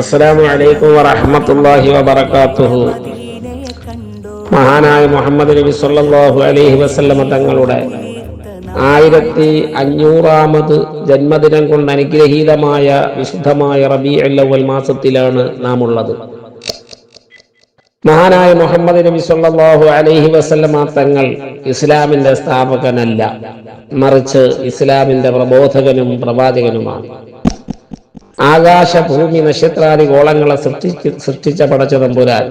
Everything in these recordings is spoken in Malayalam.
അസ്സലാമു അലൈക്കും വറഹ്മത്തുള്ളാഹി വബറകാതുഹു മഹാനായ മുഹമ്മദ് നബി സല്ലല്ലാഹു അലൈഹി വസല്ലമ തങ്ങളുടെ ആയിരത്തി അഞ്ഞൂറാമത് ജന്മദിനം കൊണ്ട് അനുഗ്രഹീതമായ വിശുദ്ധമായ റബീഉൽ അവ്വൽ മാസത്തിലാണ് നാം ഉള്ളത് മഹാനായ മുഹമ്മദ് നബി സല്ലല്ലാഹു അലൈഹി വസല്ലമ തങ്ങൾ ഇസ്ലാമിന്റെ സ്ഥാപകനല്ല മറിച്ച് ഇസ്ലാമിന്റെ പ്രബോധകനും പ്രവാചകനുമാണ്. ആകാശ ഭൂമി നക്ഷത്രാദി ഗോളങ്ങളെ സൃഷ്ടിച്ച് സൃഷ്ടിച്ച പടച്ച തമ്പുരാൻ.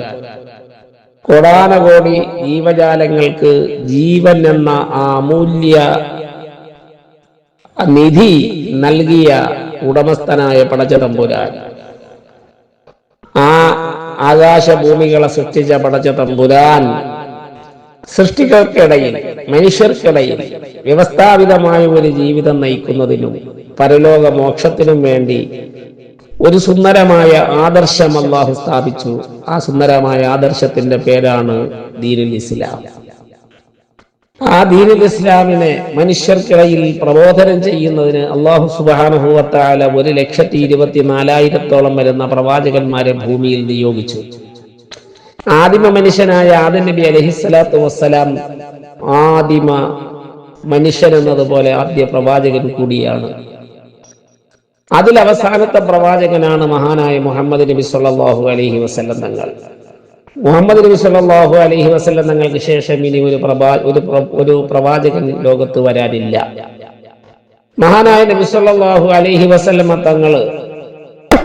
കോടാനകോടി ജീവജാലങ്ങൾക്ക് ജീവൻ എന്ന ആ അമൂല്യ നിധി നൽകിയ ഉടമസ്ഥനായ പടച്ച തമ്പുരാൻ. ആ ആകാശഭൂമികളെ സൃഷ്ടിച്ച പടച്ച തമ്പുരാൻ സൃഷ്ടികൾക്കിടയിൽ മനുഷ്യർക്കിടയിൽ വ്യവസ്ഥാപിതമായ ഒരു ജീവിതം നയിക്കുന്നതിനും പരലോക മോക്ഷത്തിനും വേണ്ടി ഒരു സുന്ദരമായ ആദർശം അള്ളാഹു സ്ഥാപിച്ചു. ആ സുന്ദരമായ ആദർശത്തിന്റെ പേരാണ് ദീനുൽ ഇസ്ലാം. ആ ദീനുൽ ഇസ്ലാമിനെ മനുഷ്യർക്കിടയിൽ പ്രബോധനം ചെയ്യുന്നതിന് അള്ളാഹു സുബാനുഭവത്താല ഒരു ലക്ഷത്തി ഇരുപത്തി നാലായിരത്തോളം വരുന്ന പ്രവാചകന്മാരെ ഭൂമിയിൽ നിയോഗിച്ചു. ആദിമ മനുഷ്യനായ ആദം നബി അലഹിസ്സലാത്തു വസ്സലാം ആദിമ മനുഷ്യൻ എന്നതുപോലെ ആദ്യ പ്രവാചകൻ കൂടിയാണ്. അതിൽ അവസാനത്തെ പ്രവാചകനാണ് മഹാനായ മുഹമ്മദ് നബി സല്ലാഹു അലഹി വസല്ലം തങ്ങൾ. മുഹമ്മദ് നബി സല്ലാഹു അലഹി വസല്ലം തങ്ങൾക്ക് ശേഷം ഇനി ഒരു പ്രഭാ ഒരു ഒരു പ്രവാചകൻ ലോകത്ത് വരാനില്ല. മഹാനായ നബി സല്ലാഹു അലഹി വസല്ലമ തങ്ങൾ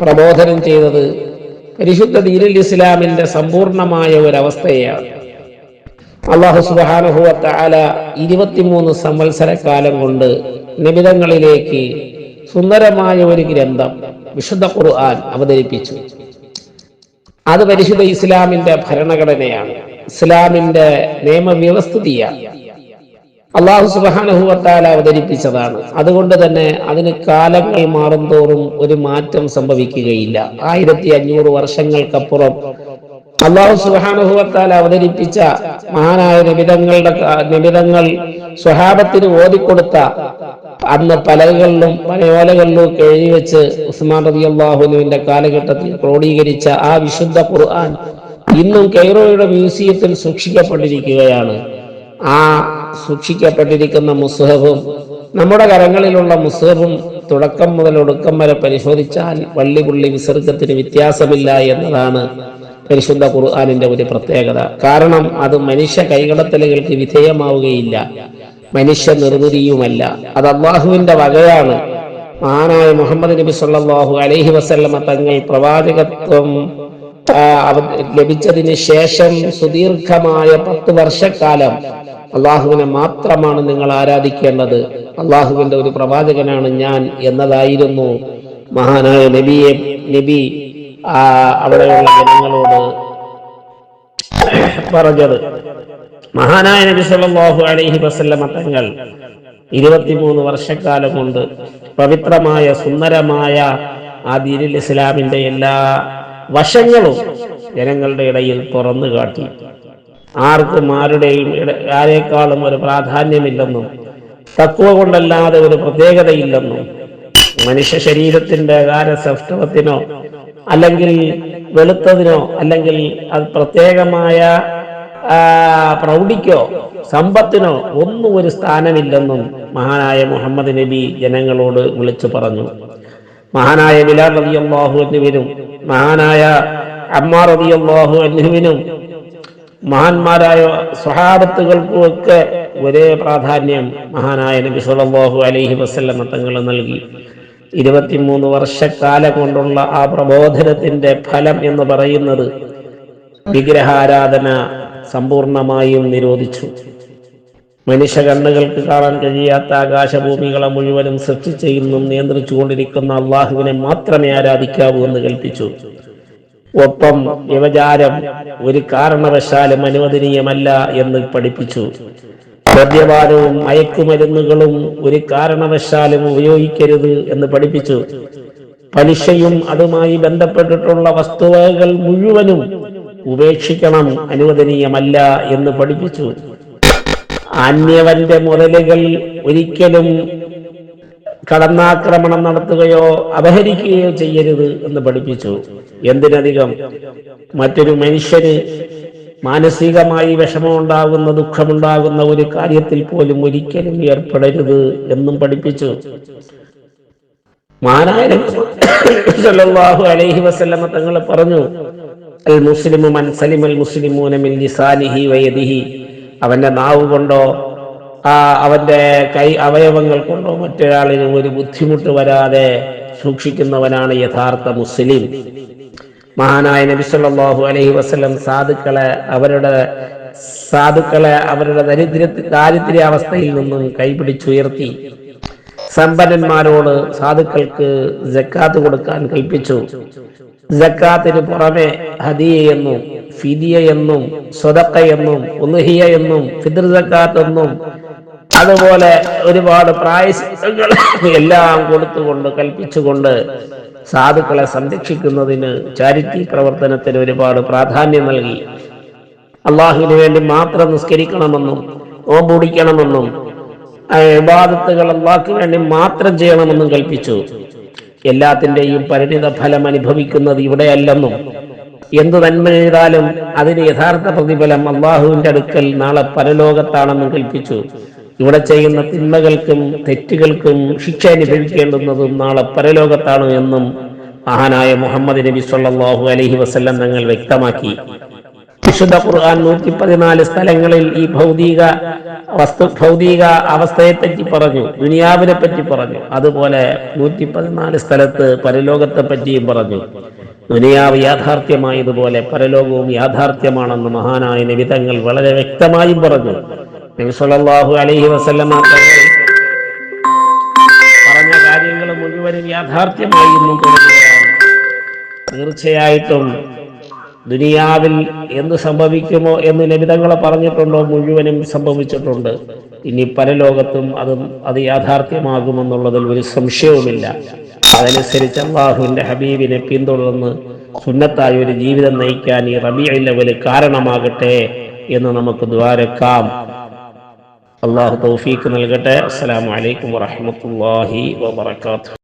പ്രബോധനം ചെയ്തത് പരിശുദ്ധ ദീനുൽ ഇസ്ലാമിന്റെ സമ്പൂർണമായ ഒരവസ്ഥയാണ്. അള്ളാഹു സുബ്ഹാനഹു വതആല ഇരുപത്തിമൂന്ന് സംവത്സര കാലം കൊണ്ട് നിബിതങ്ങളിലേക്ക് സുന്ദരമായ ഒരു ഗ്രന്ഥം വിശുദ്ധ ഖുർആൻ അവതരിപ്പിച്ചു. അത് പരിശുദ്ധ ഇസ്ലാമിന്റെ ഭരണഘടനയാണ്. ഇസ്ലാമിന്റെ നിയമവ്യവസ്ഥിതിയാണ്. അള്ളാഹു സുബാനുഭവത്താൽ അവതരിപ്പിച്ചതാണ്. അതുകൊണ്ട് തന്നെ അതിന് കാലങ്ങൾ മാറും തോറും ഒരു മാറ്റം സംഭവിക്കുകയില്ല. ആയിരത്തി അഞ്ഞൂറ് വർഷങ്ങൾക്കപ്പുറം അള്ളാഹു സുഹാനുഭവത്താൽ അവതരിപ്പിച്ച മഹാനായ നിമിതങ്ങളുടെ നിമിതങ്ങൾ സ്വഹാബത്തിന് ഓതിക്കൊടുത്ത അന്ന് പലകളിലും പലയോലകളിലും എഴുതി വെച്ച് ഉസ്മാൻ റബി അള്ളാഹുനുവിന്റെ കാലഘട്ടത്തിൽ ക്രോഡീകരിച്ച ആ വിശുദ്ധ ഖുർആൻ ഇന്നും കെയ്റോയുടെ മ്യൂസിയത്തിൽ സൂക്ഷിക്കപ്പെട്ടിരിക്കുകയാണ്. ആ സൂക്ഷിക്കപ്പെട്ടിരിക്കുന്ന മുസ്ഹഫും നമ്മുടെ കരങ്ങളിലുള്ള മുസ്ഹഫും തുടക്കം മുതൽ ഒടുക്കം വരെ പരിശോധിച്ചാൽ വള്ളി പുള്ളി വിസർഗത്തിന് വ്യത്യാസമില്ല എന്നതാണ് പരിശുദ്ധ ഖുർആാനിന്റെ ഒരു പ്രത്യേകത. കാരണം അത് മനുഷ്യ കൈകടത്തലുകൾക്ക് വിധേയമാവുകയില്ല. മനുഷ്യ നിർമ്മിതിയുമല്ല അത് അള്ളാഹുവിന്റെ വകയാണ്. മഹാനായ മുഹമ്മദ് നബി സല്ലാഹു അലൈഹി വസല്ലമ തങ്ങൾ പ്രവാചകത്വം ലഭിച്ചതിന് ശേഷം സുദീർഘമായ പത്ത് വർഷക്കാലം അള്ളാഹുവിനെ മാത്രമാണ് നിങ്ങൾ ആരാധിക്കേണ്ടത്. അള്ളാഹുവിന്റെ ഒരു പ്രവാചകനാണ് ഞാൻ എന്നതായിരുന്നു മഹാനായ നബിയെ നബി അവിടെയുള്ള ജനങ്ങളോട് പറഞ്ഞത്. മഹാനായ നബി സല്ലല്ലാഹു അലൈഹി വസല്ലമ തങ്ങൾ ഇരുപത്തിമൂന്ന് വർഷക്കാലം കൊണ്ട് പവിത്രമായ സുന്ദരമായ ആ ദീനുൽ ഇസ്ലാമിന്റെ എല്ലാ വശങ്ങളും ജനങ്ങളുടെ ഇടയിൽ തുറന്നു കാട്ടി. ആർക്കും ആരുടെയും ആരേക്കാളും ഒരു പ്രാധാന്യമില്ലെന്നും തക്കുവ കൊണ്ടല്ലാതെ ഒരു പ്രത്യേകതയില്ലെന്നും മനുഷ്യ ശരീരത്തിന്റെ കാരസൗഷ്ഠവത്തിനോ അല്ലെങ്കിൽ വെളുത്തതിനോ അല്ലെങ്കിൽ അത് പ്രത്യേകമായ പ്രൗഢിക്കോ സമ്പത്തിനോ ഒന്നും ഒരു സ്ഥാനമില്ലെന്നും മഹാനായ മുഹമ്മദ് നബി ജനങ്ങളോട് വിളിച്ചു പറഞ്ഞു. മഹാനായ ബിലാൽ റളിയല്ലാഹു അൻഹുവിനും മഹാനായ അമ്മാർ റബി അള്ളാഹു എന്നിവനും മഹാന്മാരായ സ്വഹാബത്തുകൾക്കും ഒക്കെ ഒരേ പ്രാധാന്യം മഹാനായ നബി സല്ലല്ലാഹു അലൈഹി വസല്ലമ തങ്ങൾ നൽകി. ഇരുപത്തിമൂന്ന് വർഷക്കാലം കൊണ്ടുള്ള ആ പ്രബോധനത്തിന്റെ ഫലം എന്ന് പറയുന്നത് വിഗ്രഹാരാധന സമ്പൂർണമായും നിരോധിച്ചു. മനുഷ്യ കണ്ണുകൾക്ക് കാണാൻ കഴിയാത്ത ആകാശഭൂമികളെ മുഴുവനും സൃഷ്ടിച്ച് ഇന്നും നിയന്ത്രിച്ചുകൊണ്ടിരിക്കുന്ന അള്ളാഹുവിനെ മാത്രമേ ആരാധിക്കാവൂ എന്ന് കൽപ്പിച്ചു. ഒപ്പം വ്യവചാരം ഒരു കാരണവശാലും അനുവദനീയമല്ല എന്ന് പഠിപ്പിച്ചു. മദ്യപാനവും മയക്കുമരുന്നുകളും ഒരു കാരണവശാലും ഉപയോഗിക്കരുത് എന്ന് പഠിപ്പിച്ചു. പലിശയും അതുമായി ബന്ധപ്പെട്ടിട്ടുള്ള വസ്തുവകകൾ മുഴുവനും ഉപേക്ഷിക്കണം അനുവദനീയമല്ല എന്ന് പഠിപ്പിച്ചു. അന്യവന്റെ മുതലുകൾ ഒരിക്കലും കടന്നാക്രമണം നടത്തുകയോ അപഹരിക്കുകയോ ചെയ്യരുത് എന്ന് പഠിപ്പിച്ചു. എന്തിനധികം? മറ്റൊരു മനുഷ്യന് മാനസികമായി വിഷമമുണ്ടാകുന്ന ദുഃഖമുണ്ടാകുന്ന ഒരു കാര്യത്തിൽ പോലും ഒരിക്കലും ഏർപ്പെടരുത് എന്നും പഠിപ്പിച്ചു. സല്ലല്ലാഹു അലൈഹി വസല്ലമ തങ്ങൾ പറഞ്ഞു അൽ മുസ്ലിമു മൻ മുസ്ലിമൂന മിൻ ലിസാനിഹി വയദിഹി. അവന്റെ നാവ് കൊണ്ടോ ആ അവന്റെ കൈ അവയവങ്ങൾ കൊണ്ടോ മറ്റൊരാളിനും ഒരു ബുദ്ധിമുട്ട് വരാതെ സൂക്ഷിക്കുന്നവനാണ് യഥാർത്ഥ മുസ്ലിം. മഹാനായ നബി സല്ലല്ലാഹു അലൈഹി വസല്ലം സാധുക്കളെ അവരുടെ സാധുക്കളെ അവരുടെ ദരിദ്ര ദാരിദ്ര്യ അവസ്ഥയിൽ നിന്നും കൈപിടിച്ചുയർത്തി. സമ്പന്നന്മാരോട് സാധുക്കൾക്ക് ജക്കാത്ത് കൊടുക്കാൻ കൽപ്പിച്ചു. ജക്കാത്തിന് പുറമെ ഹദിയ എന്നും ഫിദിയ എന്നും സ്വതക്ക എന്നും ഉൽഹിയ എന്നും ഫിദർ ജക്കാത്ത് എന്നും അതുപോലെ ഒരുപാട് പ്രായശികൾ എല്ലാം കൊടുത്തുകൊണ്ട് കൽപ്പിച്ചുകൊണ്ട് സാധുക്കളെ സംരക്ഷിക്കുന്നതിന് ചാരിറ്റി പ്രവർത്തനത്തിന് ഒരുപാട് പ്രാധാന്യം നൽകി. അള്ളാഹുവിന് വേണ്ടി മാത്രം നിസ്കരിക്കണമെന്നും ഓമ്പുടിക്കണമെന്നും വിവാദത്തുകൾ അള്ളാഹ്ക്ക് വേണ്ടി മാത്രം ചെയ്യണമെന്നും കൽപ്പിച്ചു. എല്ലാത്തിന്റെയും പരിണിത ഫലം അനുഭവിക്കുന്നത് ഇവിടെയല്ലെന്നും എന്തു നന്മ ചെയ്താലും അതിന് യഥാർത്ഥ പ്രതിഫലം അള്ളാഹുവിന്റെ അടുക്കൽ നാളെ പരലോകത്താണെന്നും കൽപ്പിച്ചു. ഇവിടെ ചെയ്യുന്ന തിന്മകൾക്കും തെറ്റുകൾക്കും ശിക്ഷ അനുഭവിക്കേണ്ടുന്നതും നാളെ പരലോകത്താണ് എന്നും മഹാനായ മുഹമ്മദ് നബി സല്ലാഹു അലഹി വസല്ലം തങ്ങൾ വ്യക്തമാക്കി. വിശുദ്ധ ഖുർആൻ നൂറ്റി പതിനാല് സ്ഥലങ്ങളിൽ ഈ ഭൗതിക വസ്തു ഭൗതിക അവസ്ഥയെ പറ്റി പറഞ്ഞു ദുനിയാവിനെ പറ്റി പറഞ്ഞു. അതുപോലെ നൂറ്റി പതിനാല് സ്ഥലത്ത് പരലോകത്തെ പറ്റിയും പറഞ്ഞു. ദുനിയാവ് യാഥാർത്ഥ്യമായതുപോലെ പരലോകവും യാഥാർത്ഥ്യമാണെന്ന് മഹാനായ നിമിതങ്ങൾ വളരെ വ്യക്തമായും പറഞ്ഞു. നബി സല്ലല്ലാഹു അലൈഹി വസല്ലമ പറഞ്ഞ കാര്യങ്ങൾ മുഴുവനും യാഥാർത്ഥ്യമായി എന്നും തോന്നുകയാണ് തീർച്ചയായിട്ടും ദുനിയാവിൽ എന്ത് സംഭവിക്കുമോ എന്ന് ലളിതങ്ങളെ പറഞ്ഞിട്ടുണ്ടോ മുഴുവനും സംഭവിച്ചിട്ടുണ്ട്. ഇനി പരലോകത്തും അതും അത് യാഥാർത്ഥ്യമാകുമെന്നുള്ളതിൽ ഒരു സംശയവുമില്ല. അതനുസരിച്ച് അള്ളാഹുവിന്റെ ഹബീബിനെ പിന്തുടർന്ന് സുന്നത്തായ ഒരു ജീവിതം നയിക്കാൻ ഈ റബിയ ലെവൽ കാരണമാകട്ടെ എന്ന് നമുക്ക് ദ്വാരക്കാം. അള്ളാഹു തൗഫീക്ക് നൽകട്ടെ. അസ്സലാമു അലൈക്കും വറഹ്മത്തുള്ളാഹി വബറകാതുഹു.